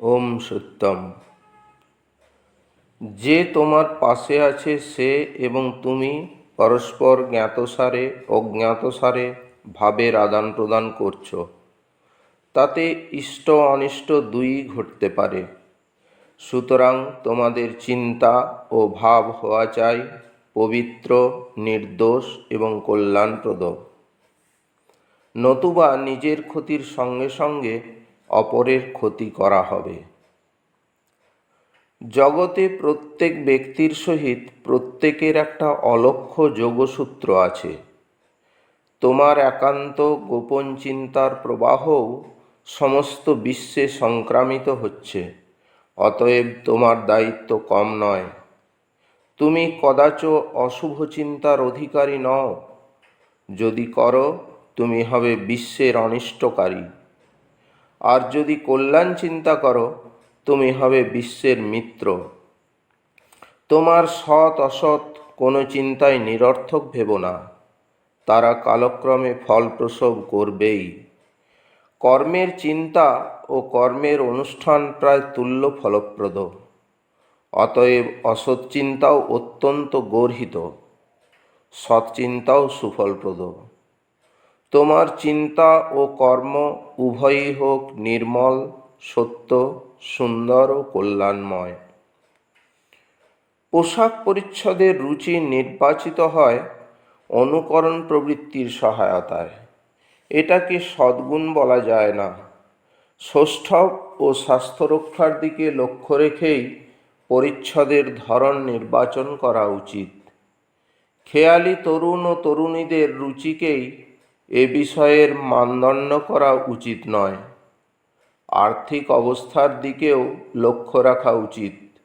ওম সত্যম। যে তোমার পাশে আছে সে এবং তুমি পরস্পর জ্ঞাতসারে, অজ্ঞাতসারে ভাবের আদান প্রদান করছ। তাতে ইষ্ট অনিষ্ট দুইই ঘটতে পারে। সুতরাং তোমাদের চিন্তা ও ভাব হওয়া চাই, পবিত্র, নির্দোষ এবং কল্যাণপ্রদ। নতুবা নিজের ক্ষতির সঙ্গে সঙ্গে অপরের ক্ষতি করা হবে। জগতে প্রত্যেক ব্যক্তির সহিত প্রত্যেকের একটা অলক্ষ্য যোগসূত্র আছে। তোমার একান্ত গোপন চিন্তার প্রবাহও সমস্ত বিশ্বে সংক্রামিত হচ্ছে, অতএব তোমার দায়িত্ব কম নয়। তুমি কদাচ অশুভ চিন্তার অধিকারী নও। যদি করো, তুমি হবে বিশ্বের অনিষ্টকারী। আর যদি কল্যাণ চিন্তা করো, তুমি হবে বিশ্বের মিত্র। তোমার সৎ অসৎ কোনো চিন্তায় নিরর্থক ভেব না। তারা কালক্রমে ফল প্রসব করবেই। কর্মের চিন্তা ও কর্মের অনুষ্ঠান প্রায় তুল্য ফলপ্রদ। অতএব অসৎ চিন্তাও অত্যন্ত গর্হিত। সৎ চিন্তাও সুফলপ্রদ। তোমার চিন্তা ও কর্ম উভয়ই হোক নির্মল, সত্য, সুন্দর ও কল্যাণময়। পোশাক পরিচ্ছদের রুচি নির্বাচিত হয় অনুকরণ প্রবৃত্তির সহায়তায়। এটাকে সদ্গুণ বলা যায় না। ষষ্ঠব ও স্বাস্থ্য রক্ষার দিকে লক্ষ্য রেখেই পরিচ্ছদের ধরন নির্বাচন করা উচিত। খেয়ালি তরুণ ও তরুণীদের রুচিকেই এ বিষয়ের মানদণ্ড করা উচিত নয়। আর্থিক অবস্থার দিকেও লক্ষ্য রাখা উচিত।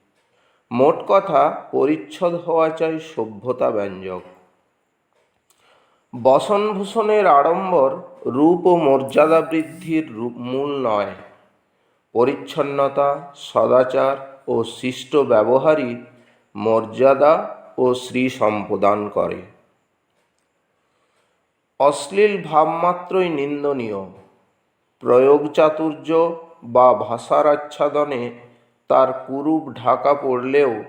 মোট কথা, পরিচ্ছদ হওয়া চাই সভ্যতা ব্যঞ্জক। বসনভূষণের আড়ম্বর রূপ ও মর্যাদা বৃদ্ধির মূল নয়। পরিচ্ছন্নতা, সদাচার ও শিষ্ট ব্যবহারই মর্যাদা ও শ্রী সম্প্রদান করে। অশ্লীল ভাবমাত্রই নিন্দনীয়। প্রয়োগ চাতুর্য বা ভাষার আচ্ছাদনে তার কুরূপ ঢাকা পড়লেও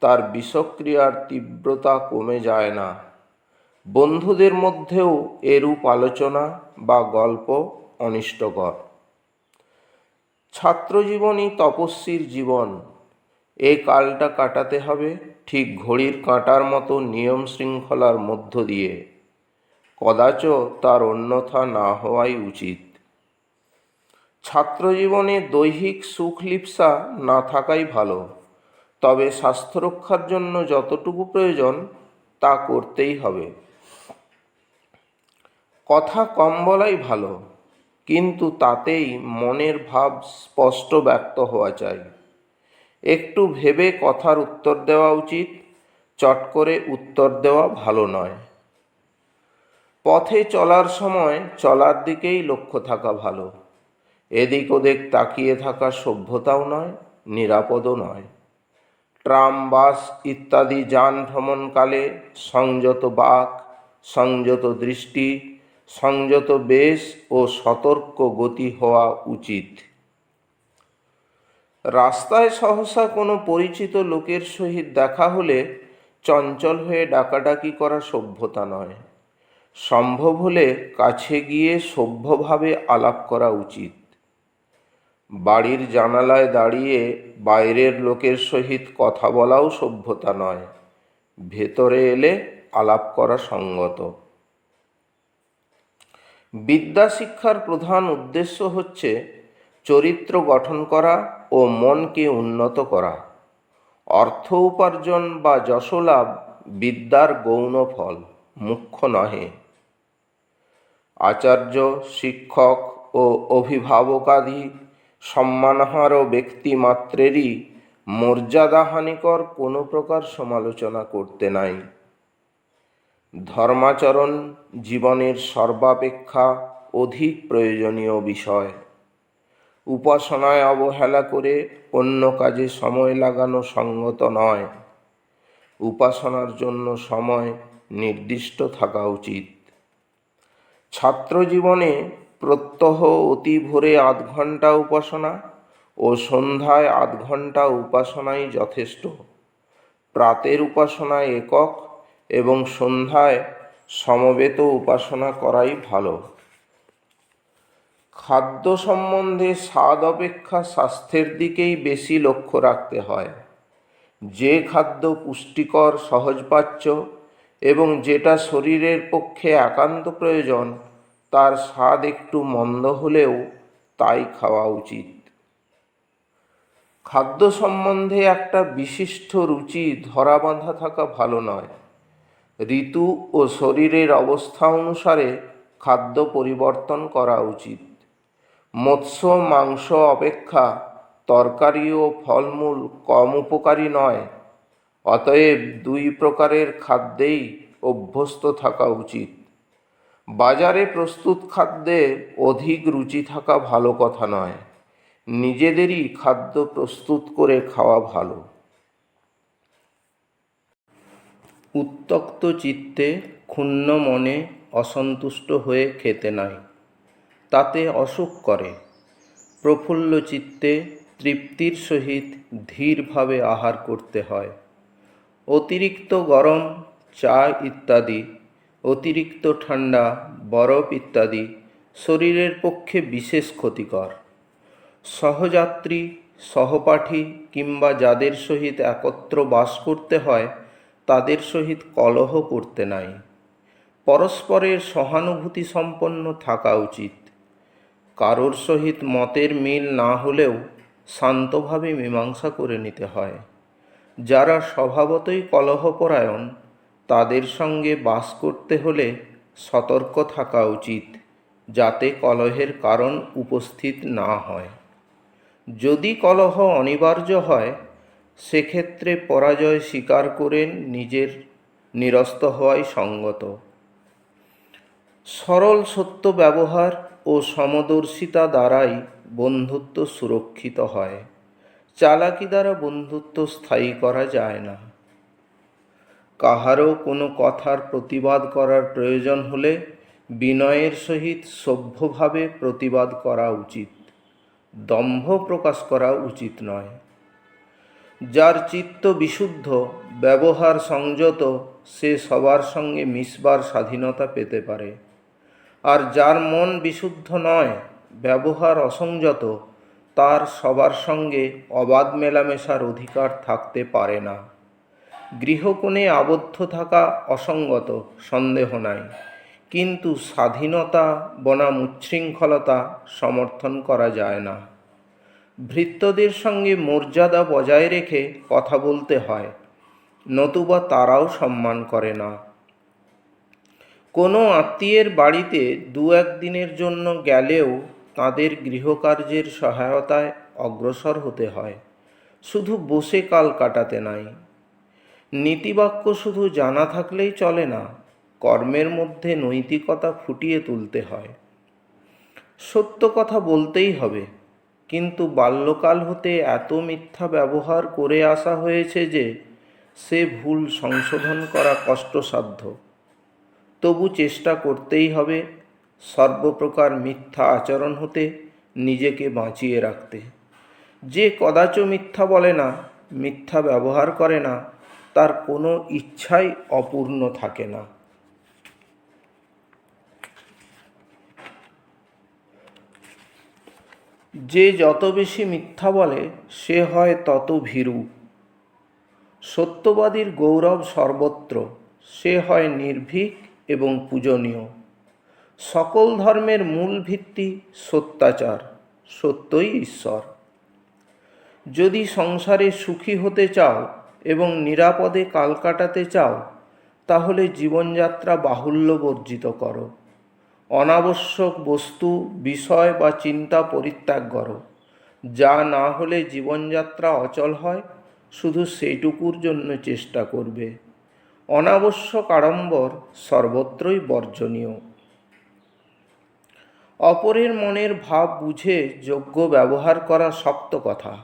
তার বিষক্রিয়ার তীব্রতা কমে যায় না। বন্ধুদের মধ্যেও এরূপ আলোচনা বা গল্প অনিষ্টকর। ছাত্রজীবনই তপস্বীর জীবন। এই কালটা কাটাতে হবে ঠিক ঘড়ির কাঁটার মতো নিয়ম শৃঙ্খলার মধ্য দিয়ে। কদাচ তার অন্যথা না হওয়াই উচিত। ছাত্রজীবনে দৈহিক সুখ লিপ্সা না থাকাই ভালো, তবে স্বাস্থ্য রক্ষার জন্য যতটুকু প্রয়োজন তা করতেই হবে। কথা কম বলাই ভালো, কিন্তু তাতেই মনের ভাব স্পষ্ট ব্যক্ত হওয়া চাই। একটু ভেবে কথার উত্তর দেওয়া উচিত, চট করে উত্তর দেওয়া ভালো নয়। পথে চলার সময় চলার দিকেই লক্ষ্য থাকা ভালো। এদিক ওদিক তাকিয়ে থাকা সভ্যতাও নয়, নিরাপদও নয়। ট্রাম, বাস ইত্যাদি যান ভ্রমণকালে সংযত বাক, সংযত দৃষ্টি, সংযত বেশ ও সতর্ক গতি হওয়া উচিত। রাস্তায় সহসা কোনো পরিচিত লোকের সহিত দেখা হলে চঞ্চল হয়ে ডাকাডাকি করা সভ্যতা নয়। সম্ভব হলে কাছে গিয়ে সভ্যভাবে আলাপ করা উচিত। বাড়ির জানালায় দাঁড়িয়ে বাইরের লোকের সহিত কথা বলাও সভ্যতা নয়, ভেতরে এলে আলাপ করা সঙ্গত। বিদ্যা শিক্ষার প্রধান উদ্দেশ্য হচ্ছে চরিত্র গঠন করা ও মনকে উন্নত করা। অর্থ উপার্জন বা যশলাভ বিদ্যার গৌণ ফল, মুখ্য নহে। আচার্য, শিক্ষক ও অভিভাবকাদি, সম্মানহার ব্যক্তি মাত্রেরই মর্যাদাহানিকর কোনো প্রকার সমালোচনা করতে নাই। ধর্মাচরণ জীবনের সর্বাপেক্ষা অধিক প্রয়োজনীয় বিষয়। উপাসনায় অবহেলা করে অন্য কাজে সময় লাগানো সঙ্গত নয়। উপাসনার জন্য সময় নির্দিষ্ট থাকা উচিত। ছাত্র জীবনে প্রত্যহ অতি ভোরে আধ ঘণ্টা উপাসনা ও সন্ধ্যায় আধ ঘণ্টা উপাসনাই যথেষ্ট। প্রাতের উপাসনায় একক এবং সন্ধ্যায় সমবেত উপাসনা করাই ভালো। খাদ্য সম্বন্ধে স্বাদ অপেক্ষা স্বাস্থ্যের দিকেই বেশি লক্ষ্য রাখতে হয়। যে খাদ্য পুষ্টিকর, সহজপাচ্য এবং যেটা শরীরের পক্ষে একান্ত প্রয়োজন, তার স্বাদ একটু মন্দ হলেও তাই খাওয়া উচিত। খাদ্য সম্বন্ধে একটা বিশিষ্ট রুচি ধরা বাঁধা থাকা ভালো নয়। ঋতু ও শরীরের অবস্থা অনুসারে খাদ্য পরিবর্তন করা উচিত। মৎস্য, মাংস অপেক্ষা তরকারি ও ফলমূল কম উপকারী নয়। অতএব দুই প্রকারের খাদ্যেই অভ্যস্ত থাকা উচিত। বাজারে প্রস্তুত খাদ্যে অধিক রুচি থাকা ভালো কথা নয়। নিজেদেরই খাদ্য প্রস্তুত করে খাওয়া ভালো। উত্তক্ত চিত্তে ক্ষুণ্ণ মনে অসন্তুষ্ট হয়ে খেতে নাই। তাতে অসুখ করে। প্রফুল্ল চিত্তে তৃপ্তির সহিত ধীরভাবে আহার করতে হয়। অতিরিক্ত গরম, চা ইত্যাদি, অতিরিক্ত ঠান্ডা, বরফ ইত্যাদি শরীরের পক্ষে বিশেষ ক্ষতিকর। সহযাত্রী, সহপাঠী কিংবা যাদের সহিত একত্র বাস করতে হয়, তাদের সহিত কলহ করতে নাই। পরস্পরের সহানুভূতি সম্পন্ন থাকা উচিত। কারোর সহিত মতের মিল না হলেও শান্তভাবে মীমাংসা করে নিতে হয়। যারা স্বভাবতই কলহপরায়ণ, তাদের সঙ্গে বাস করতে হলে সতর্ক থাকা উচিত, যাতে কলহের কারণ উপস্থিত না হয়। যদি কলহ অনিবার্য হয়, সেক্ষেত্রে পরাজয় স্বীকার করে নিজের নিরস্ত হওয়াই সঙ্গত। সরল সত্য ব্যবহার ও সমদর্শিতা দ্বারাই বন্ধুত্ব সুরক্ষিত হয়। চালাকি দ্বারা বন্ধুত্ব স্থায়ী করা যায় না। কাহারও কোনো কথার প্রতিবাদ করার প্রয়োজন হলে বিনয়ের সহিত সভ্যভাবে প্রতিবাদ করা উচিত। দম্ভ প্রকাশ করা উচিত নয়। যার চিত্ত বিশুদ্ধ, ব্যবহার সংযত, সে সবার সঙ্গে মিশবার স্বাধীনতা পেতে পারে। আর যার মন বিশুদ্ধ নয়, ব্যবহার অসংযত তার সবার সঙ্গে অবাধ মেলামেশার অধিকার থাকতে পারে না। গৃহকোণে আবদ্ধ থাকা অসঙ্গত, সন্দেহ নাই। কিন্তু স্বাধীনতা বনাম উচ্ছৃঙ্খলতা সমর্থন করা যায় না। ভৃত্যদের সঙ্গে মর্যাদা বজায় রেখে কথা বলতে হয়, নতুবা তারাও সম্মান করে না। কোনো আত্মীয়ের বাড়িতে দু একদিনের জন্য গেলেও তাদের গৃহকার্যের সহায়তায় অগ্রসর হতে হয়। শুধু বসে কাল কাটাতে নাই। নীতিবাক্য শুধু জানা থাকলেই চলে না, কর্মের মধ্যে নৈতিকতা ফুটিয়ে তুলতে হয়। সত্য কথা বলতেই হবে, কিন্তু বাল্যকাল হতে এত মিথ্যা ব্যবহার করে আসা হয়েছে যে, সে ভুল সংশোধন করা কষ্টসাধ্য। তবু চেষ্টা করতেই হবে সর্বপ্রকার মিথ্যা আচরণ হতে নিজেকে বাঁচিয়ে রাখতে। যে কদাচ মিথ্যা বলে না, মিথ্যা ব্যবহার করে না, তার কোনো ইচ্ছাই অপূর্ণ থাকে না। যে যত বেশি মিথ্যা বলে, সে হয় তত ভীরু। সত্যবাদীর গৌরব সর্বত্র, সে হয় নির্ভীক এবং পূজনীয়। সকল ধর্মের মূল ভিত্তি সত্যাচার, সত্যই ঈশ্বর। যদি সংসারে সুখী হতে চাও এবং নিরাপদে কাল কাটাতে চাও, তাহলে জীবনযাত্রা বাহুল্য বর্জিত করো। অনাবশ্যক বস্তু, বিষয় বা চিন্তা পরিত্যাগ করো। যা না হলে জীবনযাত্রা অচল হয়, শুধু সেইটুকুর জন্য চেষ্টা করবে। অনাবশ্যক আড়ম্বর সর্বত্রই বর্জনীয়। অপরের মনের ভাব বুঝে যোগ্য ব্যবহার করা শক্ত কথা।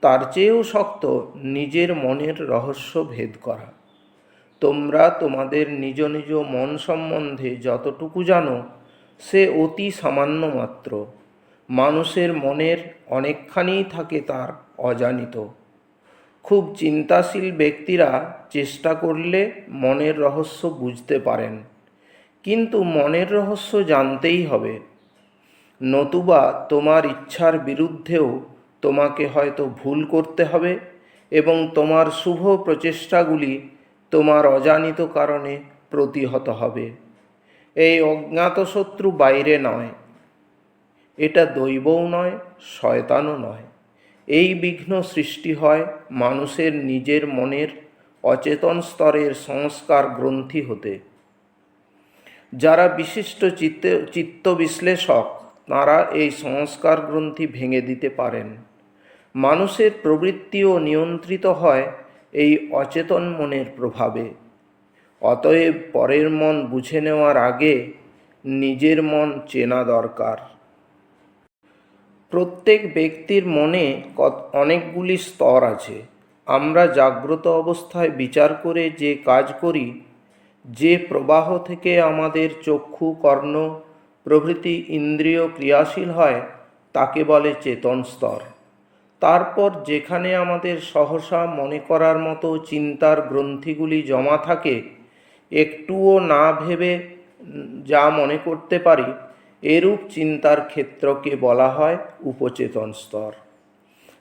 তার চেয়েও শক্ত নিজের মনের রহস্য ভেদ করা। তোমরা তোমাদের নিজ নিজ মন সম্বন্ধে যতটুকু জানো, সে অতি সামান্য মাত্র। মানুষের মনের অনেকখানিই থাকে তার অজানিত। খুব চিন্তাশীল ব্যক্তিরা চেষ্টা করলে মনের রহস্য বুঝতে পারেন। কিন্তু মনের রহস্য জানতেই হবে। নতুবা তোমার ইচ্ছার বিরুদ্ধেও তোমাকে হয়তো ভুল করতে হবে এবং তোমার শুভ প্রচেষ্টাগুলি তোমার অজানিত কারণে প্রতিহত হবে। এই অজ্ঞাত শত্রু বাইরে নয়। এটা দৈবও নয়, শয়তানও নয়। এই বিঘ্ন সৃষ্টি হয় মানুষের নিজের মনের অচেতন স্তরের সংস্কার গ্রন্থি হতে। যারা বিশিষ্ট চিত্ত চিত্ত বিশ্লেষক তাঁরা এই সংস্কার গ্রন্থি ভেঙে দিতে পারেন। মানুষের প্রবৃত্তিও নিয়ন্ত্রিত হয় এই অচেতন মনের প্রভাবে। অতএব পরের মন বুঝে নেওয়ার আগে নিজের মন চেনা দরকার। প্রত্যেক ব্যক্তির মনে কত অনেকগুলি স্তর আছে। আমরা জাগ্রত অবস্থায় বিচার করে যে কাজ করি, যে প্রবাহ থেকে আমাদের চক্ষু, কর্ণ প্রভৃতি ইন্দ্রিয় ক্রিয়াশীল হয়, তাকে বলে চেতন স্তর। তারপর যেখানে আমাদের সহসা মনে করার মতো চিন্তার গ্রন্থিগুলি জমা থাকে, একটুও না ভেবে যা মনে করতে পারি, এরূপ চিন্তার ক্ষেত্রকে বলা হয় উপচেতন স্তর।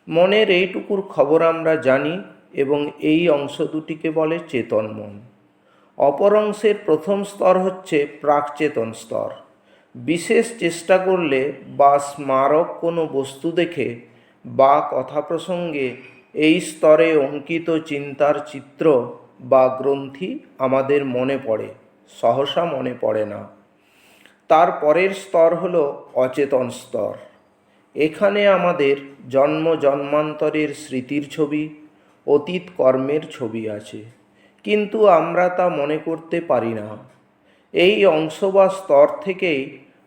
মনের এইটুকুর খবর আমরা জানি এবং এই অংশ দুটিকে বলে চেতন মন অপর অংশের প্রথম স্তর হচ্ছে প্রাকচেতন স্তর। বিশেষ চেষ্টা করলে বা স্মারক কোনো বস্তু দেখে বা কথা প্রসঙ্গে এই স্তরে অঙ্কিত চিন্তার চিত্র বা গ্রন্থি আমাদের মনে পড়ে, সহসা মনে পড়ে না। তার পরের স্তর হলো অচেতন স্তর। এখানে আমাদের জন্ম জন্মান্তরের স্মৃতির ছবি, অতীত কর্মের ছবি আছে, কিন্তু আমরা তা মনে করতে পারি না। এই অংশ বা স্তর থেকেই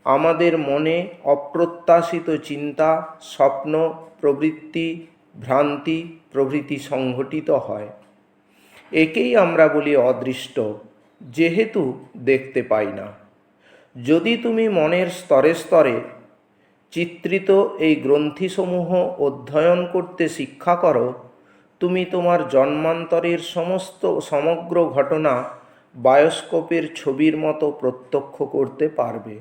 আমাদের মনে অপ্রত্যাশিত চিন্তা, স্বপ্ন, প্রবৃত্তি, ভ্রান্তি, প্রভৃতি সংঘটিত হয়। একেই আমরা বলি অদৃষ্ট, যেহেতু দেখতে পাই না। যদি তুমি মনের স্তরে স্তরে চিত্রিত এই গ্রন্থিসমূহ অধ্যয়ন করতে শিক্ষা করো, তুমি তোমার জন্মান্তরের সমস্ত সমগ্র ঘটনা বায়োস্কোপের ছবির মতো প্রত্যক্ষ করতে পারবে।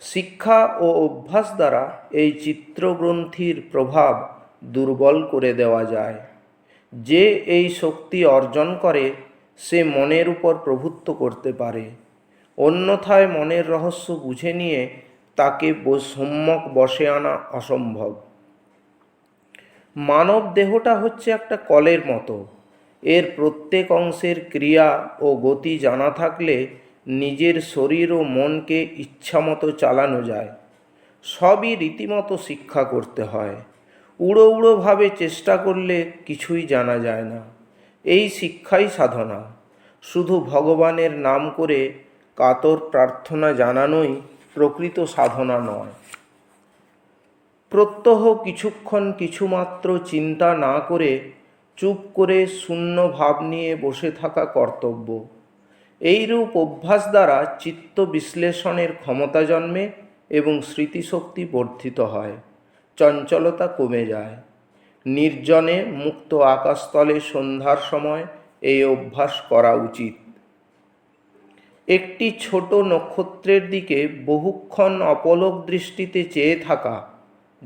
শিক্ষা ও অভ্যাস দ্বারা এই চিত্রগ্রন্থির প্রভাব দুর্বল করে দেওয়া যায়। যে এই শক্তি অর্জন করে, সে মনের উপর প্রভুত্ব করতে পারে। অন্যথায় মনের রহস্য বুঝে নিয়ে তাকে সম্যক বসে আনা অসম্ভব। মানব দেহটা হচ্ছে একটা কলের মতো। এর প্রত্যেক অংশের ক্রিয়া ও গতি জানা থাকলে নিজের শরীর ও মনকে ইচ্ছামতো চালানো যায়। সবই রীতিমতো শিক্ষা করতে হয়। উড়ো উড়োভাবে চেষ্টা করলে কিছুই জানা যায় না। এই শিক্ষাই সাধনা। শুধু ভগবানের নাম করে কাতর প্রার্থনা জানানোই প্রকৃত সাধনা নয়। প্রত্যহ কিছুক্ষণ কিছুমাত্র চিন্তা না করে চুপ করে শূন্য ভাব নিয়ে বসে থাকা কর্তব্য। এইরূপ অভ্যাস দ্বারা চিত্ত বিশ্লেষণের ক্ষমতা জন্মে এবং স্মৃতিশক্তি বর্ধিত হয়। চঞ্চলতা কমে যায়। নির্জনে মুক্ত আকাশতলে সন্ধ্যার সময় এই অভ্যাস করা উচিত। একটি ছোট নক্ষত্রের দিকে বহুক্ষণ অপলক দৃষ্টিতে চেয়ে থাকা,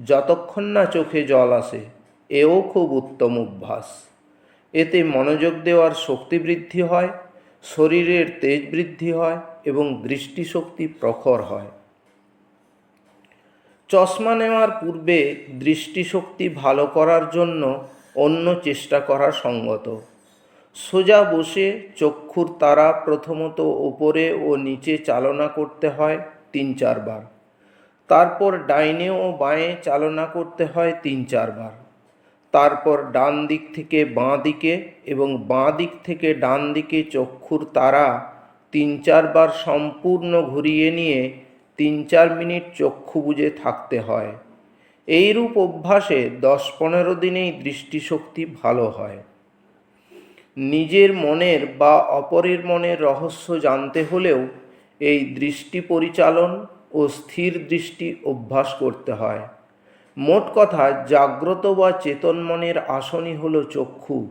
যতক্ষণ না চোখে জল আসে, এও খুব উত্তম অভ্যাস। এতে মনোযোগ দেওয়ার শক্তি বৃদ্ধি হয় শরীরের তেজ বৃদ্ধি হয় এবং দৃষ্টিশক্তি প্রখর হয়। চশমা নেওয়ার পূর্বে দৃষ্টিশক্তি ভালো করার জন্য অন্য চেষ্টা করা সঙ্গত। সোজা বসে চক্ষুর তারা প্রথমত ওপরে ও নিচে চালনা করতে হয় তিন চারবার। তারপর ডাইনে ও বাঁয়ে চালনা করতে হয় তিন চারবার। তারপর ডান দিক থেকে বাঁ দিকে এবং বাঁ দিক থেকে ডান দিকে চক্ষুর তারা তিন চারবার সম্পূর্ণ ঘুরিয়ে নিয়ে তিন চার মিনিট চক্ষু বুজে থাকতে হয়। এইরূপ অভ্যাসে দশ পনেরো দিনেই দৃষ্টিশক্তি ভালো হয়। নিজের মনের বা অপরের মনের রহস্য জানতে হলেও এই দৃষ্টি পরিচালন ও স্থির দৃষ্টি অভ্যাস করতে হয়। মোট কথা, জাগ্রত বা চেতন মনের আসনই হল চক্ষু।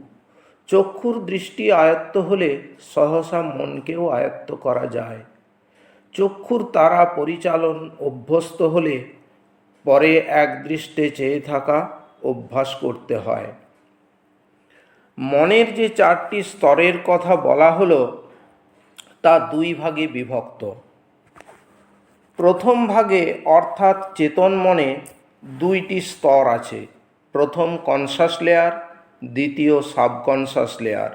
চক্ষুর দৃষ্টি আয়ত্ত হলে সহসা মনকেও আয়ত্ত করা যায়। চক্ষুর তারা পরিচালন অভ্যস্ত হলে পরে এক দৃষ্টে চেয়ে থাকা অভ্যাস করতে হয়। মনের যে চারটি স্তরের কথা বলা হলো, তা দুই ভাগে বিভক্ত। প্রথম ভাগে অর্থাৎ চেতন মনে দুইটি স্তর আছে। প্রথম কনসাস লেয়ার দ্বিতীয় সাবকনসাস লেয়ার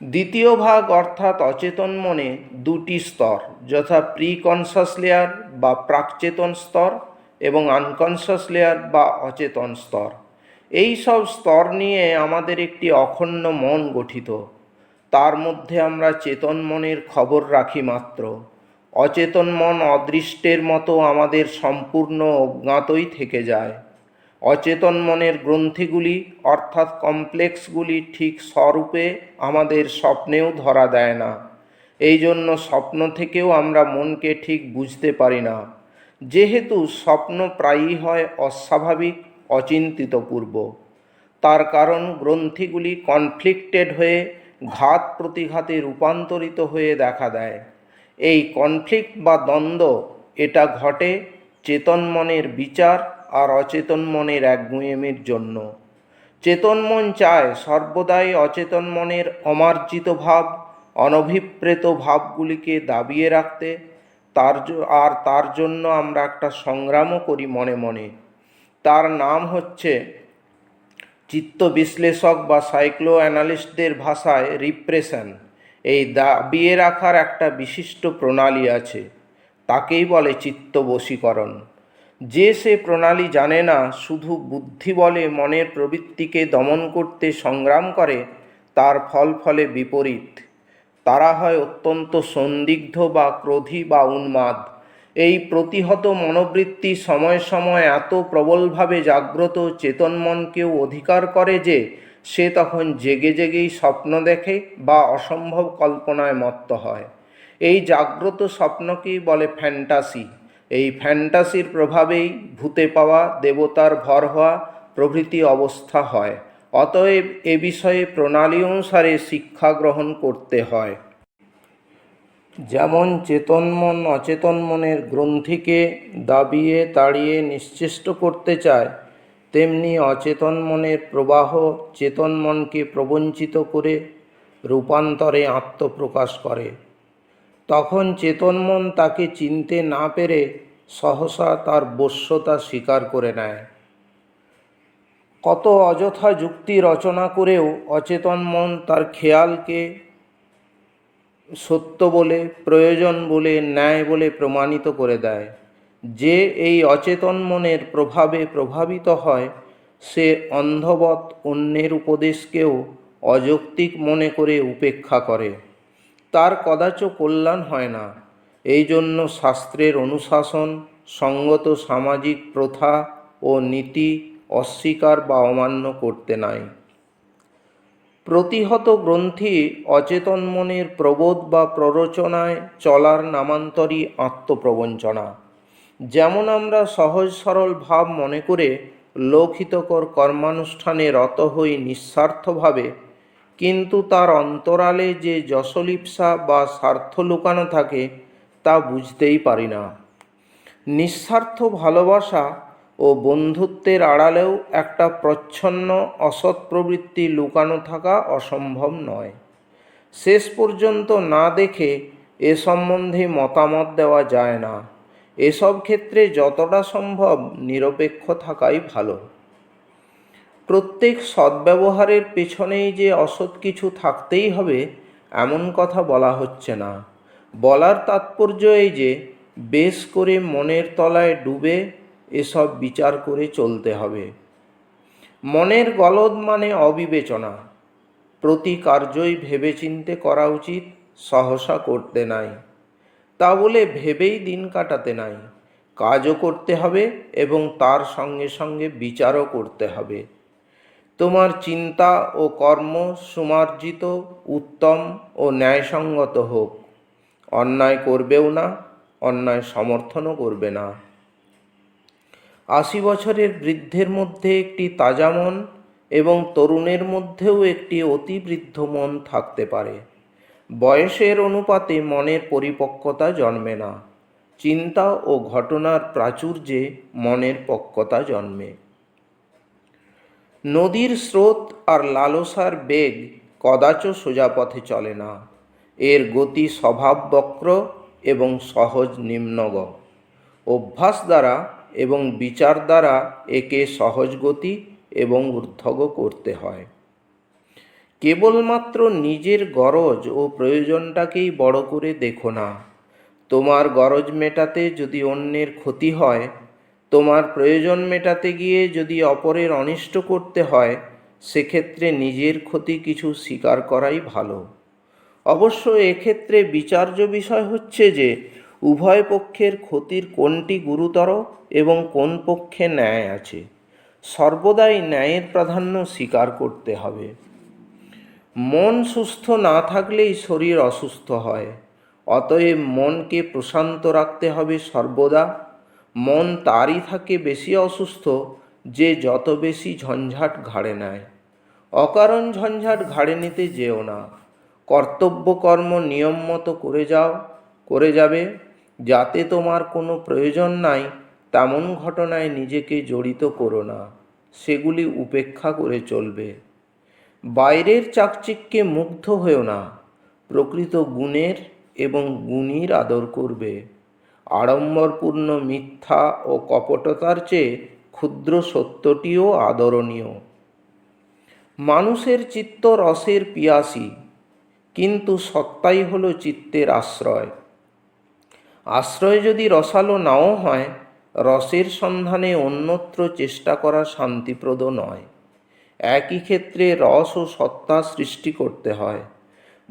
দ্বিতীয় ভাগ অর্থাৎ অচেতন মনে দুটি স্তর, যথা প্রি কনসাস লেয়ার বা প্রাকচেতন স্তর এবং আনকনসাস লেয়ার বা অচেতন স্তর। এই সব স্তর নিয়ে আমাদের একটি অখণ্ড মন গঠিত। তার মধ্যে আমরা চেতন মনের খবর রাখি মাত্র। অচেতন মন অদৃষ্টের মতো আমাদের সম্পূর্ণ অজ্ঞাতই থেকে যায়। অচেতন মনের গ্রন্থিগুলি, অর্থাৎ কমপ্লেক্সগুলি, ঠিক স্বরূপে আমাদের স্বপ্নেও ধরা দেয় না। এই জন্য স্বপ্ন থেকেও আমরা মনকে ঠিক বুঝতে পারি না। যেহেতু স্বপ্ন প্রায়ই হয় অস্বাভাবিক, অচিন্তিতপূর্ব। তার কারণ গ্রন্থিগুলি কনফ্লিক্টেড হয়ে, ঘাত প্রতিঘাতে রূপান্তরিত হয়ে দেখা দেয়। এই কনফ্লিক্ট বা দ্বন্দ্ব, এটা ঘটে চেতন মনের বিচার আর অচেতন মনের একগুঁয়েমের জন্য। চেতন মন চায় সর্বদাই অচেতন মনের অমার্জিত ভাব, অনভিপ্রেত ভাবগুলিকে দাবিয়ে রাখতে। তার আর তার জন্য আমরা একটা সংগ্রামও করি মনে মনে। তার নাম হচ্ছে চিত্ত বিশ্লেষক বা সাইক্লো অ্যানালিস্টদের ভাষায় রিপ্রেশন এই দাবিয়ে রাখার একটা বিশিষ্ট প্রণালী আছে। তাকেই বলে চিত্ত বশীকরণ। যে সে প্রণালী জানে না, শুধু বুদ্ধি বলে মনের প্রবৃত্তিকে দমন করতে সংগ্রাম করে, তার ফল ফলে বিপরীত। তারা হয় অত্যন্ত সন্দিগ্ধ বা ক্রোধী বা উন্মাদ। এই প্রতিহত মনোবৃত্তি সময় সময় এত প্রবলভাবে জাগ্রত চেতন মনকেও অধিকার করে যে সে তখন জেগে জেগেই স্বপ্ন দেখে বা অসম্ভব কল্পনায় মত্ত হয়। এই জাগ্রত স্বপ্নকেই বলে ফ্যান্টাসি। এই ফ্যান্টাসির প্রভাবেই ভূতে পাওয়া, দেবতার ভর হওয়া প্রভৃতি অবস্থা হয়। অতএব এ বিষয়ে প্রণালী অনুসারে শিক্ষা গ্রহণ করতে হয়। যেমন চেতন মন অচেতন মনের গ্রন্থিকে দাবিয়ে, তাড়িয়ে, নিশ্চেষ্ট করতে চায় তেমনি অচেতন মনের প্রবাহ চেতন মনকে প্রবঞ্চিত করে রূপান্তরে আত্মপ্রকাশ করে। তখন চেতন মন তাকে চিনতে না পেরে সহসা তার বশ্যতা স্বীকার করে নেয়। কত অযথা যুক্তি রচনা করেও অচেতন মন তার খেয়ালকে সত্য বলে, প্রয়োজন বলে, ন্যায় বলে প্রমাণিত করে দেয়। যে এই অচেতন মনের প্রভাবে প্রভাবিত হয়, সে অন্ধবৎ অন্যের উপদেশকেও অযৌক্তিক মনে করে উপেক্ষা করে। তার কদাচ কল্যাণ হয় না। এই জন্য শাস্ত্রের অনুশাসন, সঙ্গত সামাজিক প্রথা ও নীতি অস্বীকার বা অমান্য করতে নাই। প্রতিহত গ্রন্থি অচেতন মনের প্রবোধ বা প্ররোচনায় চলার নামান্তরই আত্মপ্রবঞ্চনা। যেমন আমরা সহজ সরল ভাব মনে করে লৌকিতকর কর্মানুষ্ঠানে রত হই নিঃস্বার্থভাবে, কিন্তু তার অন্তরালে যে যশলিপ্সা বা স্বার্থ লুকানো থাকে তা বুঝতেই পারি না। নিঃস্বার্থ ভালোবাসা ও বন্ধুত্বের আড়ালেও একটা প্রচ্ছন্ন, অসৎ প্রবৃত্তি লুকানো থাকা অসম্ভব নয়। শেষ পর্যন্ত না দেখে এ সম্বন্ধে মতামত দেওয়া যায় না। এসব ক্ষেত্রে যতটা সম্ভব নিরপেক্ষ থাকাই ভালো। প্রত্যেক সদ্ব্যবহারের পেছনেই যে অসৎ কিছু থাকতেই হবে, এমন কথা বলা হচ্ছে না। বলার তাৎপর্য এই যে, বেশ করে মনের তলায় ডুবে এসব বিচার করে চলতে হবে। মনের গলদ মানে অবিবেচনা। প্রতি কার্যই ভেবেচিন্তে করা উচিত, সহসা করতে নাই। তা বলে ভেবেই দিন কাটাতে নাই। কাজও করতে হবে এবং তার সঙ্গে সঙ্গে বিচারও করতে হবে। তোমার চিন্তা ও কর্ম সুমার্জিত, উত্তম ও ন্যায়সঙ্গত হোক। অন্যায় করবেও না, অন্যায় সমর্থনও করবে না। আশি বছরের বৃদ্ধের মধ্যে একটি তাজা মন এবং তরুণের মধ্যেও একটি অতি বৃদ্ধ মন থাকতে পারে। বয়সের অনুপাতে মনের পরিপক্কতা জন্মে না। চিন্তা ও ঘটনার প্রাচুর্যে মনের পক্কতা জন্মে। নদীর স্রোত আর লালসার বেগ কদাচ সোজা পথে চলে না। এর গতি স্বভাব বক্র এবং সহজ নিম্নগ। অভ্যাস দ্বারা এবং বিচার দ্বারা একে সহজ গতি এবং ঊর্ধ্বগ করতে হয়। কেবলমাত্র নিজের গরজ ও প্রয়োজনটাকেই বড় করে দেখো না। তোমার গরজ মেটাতে যদি অন্যের ক্ষতি হয়, তোমার প্রয়োজন মেটাতে গিয়ে যদি অপরের অনিষ্ট করতে হয়, সেক্ষেত্রে নিজের ক্ষতি কিছু স্বীকার করাই ভালো। অবশ্য এক্ষেত্রে বিচার্য বিষয় হচ্ছে যে, উভয় পক্ষের ক্ষতির কোনটি গুরুতর এবং কোন পক্ষে ন্যায় আছে। সর্বদাই ন্যায়ের প্রাধান্য স্বীকার করতে হবে। মন সুস্থ না থাকলেই শরীর অসুস্থ হয়। অতএব মনকে প্রশান্ত রাখতে হবে সর্বদা। মন তারই থাকে বেশি অসুস্থ যে যত বেশি ঝঞ্ঝাট ঘাড়ে নেয়। অকারণ ঝঞ্ঝাট ঘাড়ে নিতে যেও না। কর্তব্য কর্ম নিয়ম মতো করে যাও, করে যাবে। যাতে তোমার কোনো প্রয়োজন নাই, তেমন ঘটনায় নিজেকে জড়িত করো না। সেগুলি উপেক্ষা করে চলবে। বাইরের চাকচিক্যে মুগ্ধ হয়েও না, প্রকৃত গুণের এবং গুণীর আদর করবে। আড়ম্বরপূর্ণ মিথ্যা ও কপটতার চেয়ে ক্ষুদ্র সত্যটিও আদরণীয়। মানুষের চিত্ত রসের পিয়াসী, কিন্তু সত্তাই হল চিত্তের আশ্রয়। আশ্রয় যদি রসালো নাও হয়, রসের সন্ধানে অন্যত্র চেষ্টা করা শান্তিপ্রদ নয়। একই ক্ষেত্রে রস ও সত্তা সৃষ্টি করতে হয়।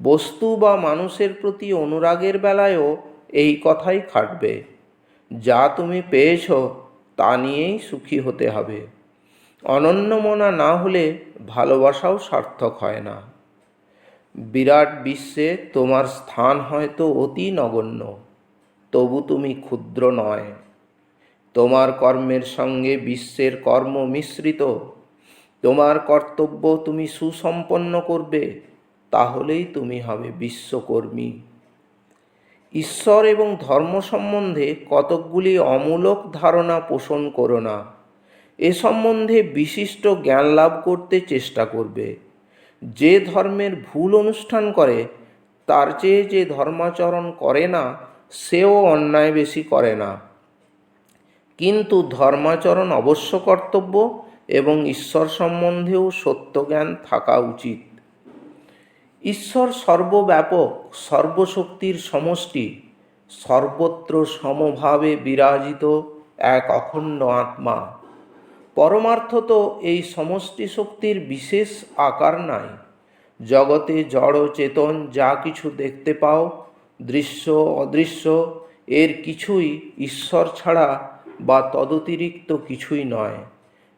বস্তু বা মানুষের প্রতি অনুরাগের বেলায়ও এই কথাই খাটবে। যা তুমি পেয়েছ, তা নিয়েই সুখী হতে হবে। অনন্যমনা না হলে ভালোবাসাও সার্থক হয় না। বিরাট বিশ্বে তোমার স্থান হয়তো অতি নগণ্য, তবু তুমি ক্ষুদ্র নয়। তোমার কর্মের সঙ্গে বিশ্বের কর্ম মিশ্রিত তোমার কর্তব্য তুমি সুসম্পন্ন করবে, তাহলেই তুমি হবে বিশ্বকর্মী। ঈশ্বর এবং ধর্ম সম্বন্ধে কতকগুলি অমূলক ধারণা পোষণ করো না। এ সম্বন্ধে বিশিষ্ট জ্ঞান লাভ করতে চেষ্টা করবে। যে ধর্মের ভুল অনুষ্ঠান করে, তার চেয়ে যে ধর্মাচরণ করে না, সেও অন্যায় বেশি করে না। কিন্তু ধর্মাচরণ অবশ্য কর্তব্য এবং ঈশ্বর সম্বন্ধেও সত্যজ্ঞান থাকা উচিত। ঈশ্বর সর্বব্যাপক, সর্বশক্তির সমষ্টি, সর্বত্র সমভাবে বিরাজিত এক অখণ্ড আত্মা। পরমার্থ তো এই সমষ্টি শক্তির বিশেষ আকার নাই। জগতে জড়, চেতন যা কিছু দেখতে পাও, দৃশ্য, অদৃশ্য, এর কিছুই ঈশ্বর ছাড়া বা তদতিরিক্ত কিছুই নয়।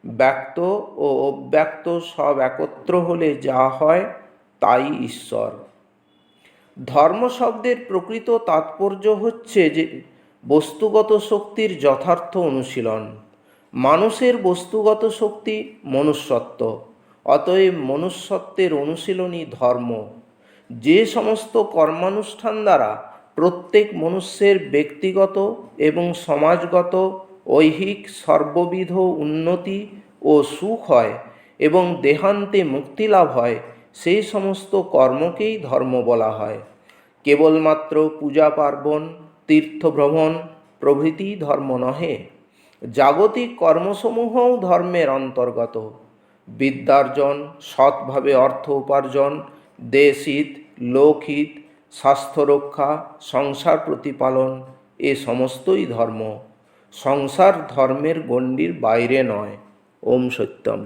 ব্যক্ত ও অব্যক্ত সব একত্র হলে যা হয়, তাই ঈশ্বর। ধর্ম শব্দের প্রকৃত তাৎপর্য হচ্ছে যে বস্তুগত শক্তির যথার্থ অনুশীলন। মানুষের বস্তুগত শক্তি মনুষ্যত্ব, অতএব মনুষ্যত্বের অনুশীলনই ধর্ম। যে সমস্ত কর্মানুষ্ঠান দ্বারা প্রত্যেক মনুষ্যের ব্যক্তিগত এবং সমাজগত ঐহিক সর্ববিধ উন্নতি ও সুখ হয় এবং দেহান্তে মুক্তি লাভ হয়, সেই সমস্ত কর্মকেই ধর্ম বলা হয়। কেবলমাত্র পূজা পার্বণ, তীর্থভ্রমণ প্রভৃতি ধর্ম নহে। জাগতিক কর্মসমূহও ধর্মের অন্তর্গত। বিদ্যার্জন, সৎভাবে অর্থ উপার্জন, দেশহিত, লোকহিত স্বাস্থ্য রক্ষা সংসার প্রতিপালন, এ সমস্তই ধর্ম। সংসার ধর্মের গণ্ডির বাইরে নয় ওম সত্যম।